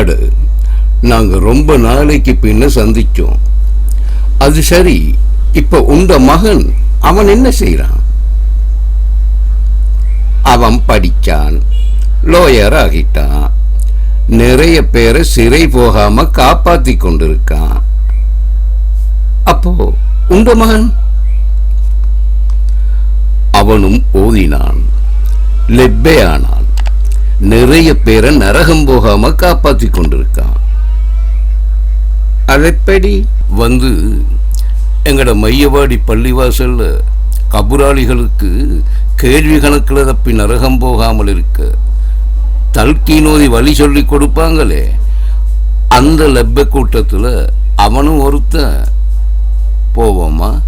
அட நாங்க ரொம்ப நாளைக்கு பின்ன சந்திச்சோம். அது சரி இப்போ உண்ட மகன் அவன் என்ன செய்கிறான் அவன் படிச்சான் லோயர் ஆகிட்டான். நிறைய பேரை சிறை போகாம காப்பாத்தி கொண்டிருக்கான். அப்போ உண்ட மகன்? அவனும் ஓதினான் லெப்பே ஆனான். நிறைய பேரை நரகம் போகாம காப்பாற்றி கொண்டிருக்கான். அதெப்படி? வந்து எங்களோட மையவாடி பள்ளிவாசல்ல கபுராளிகளுக்கு கேள்வி கணக்கில் தப்பி நரகம் போகாமல் இருக்க தல்கி நோதி வழி சொல்லி கொடுப்பாங்களே அந்த லெப்ப கூட்டத்தில் அவனும் ஒருத்தன். போவோமா?